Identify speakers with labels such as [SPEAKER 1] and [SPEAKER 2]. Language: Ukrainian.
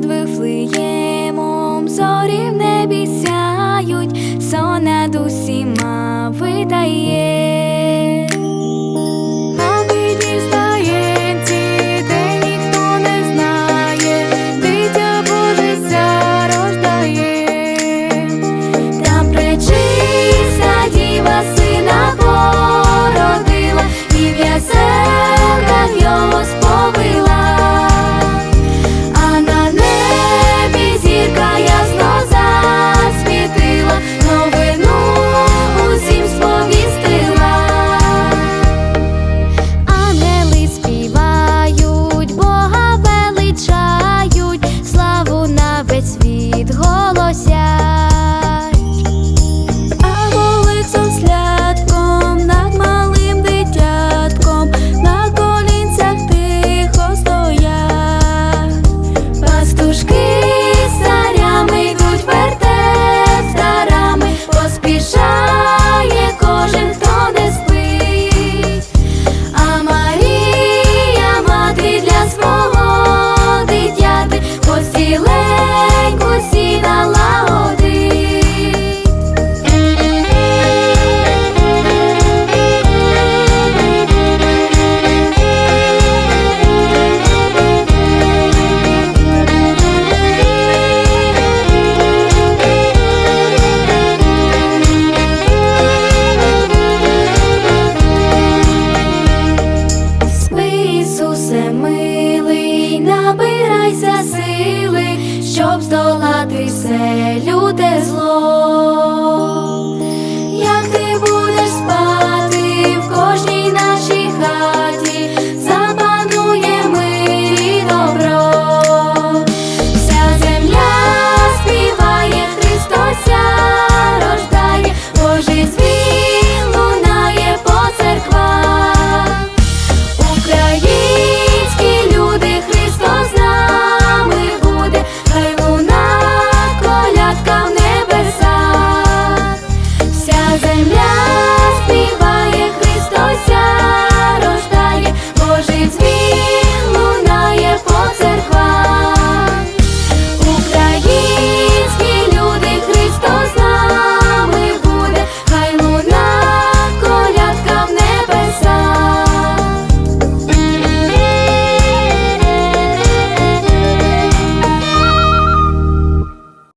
[SPEAKER 1] над набирайся сили, щоб здолати все люте зло. premiar.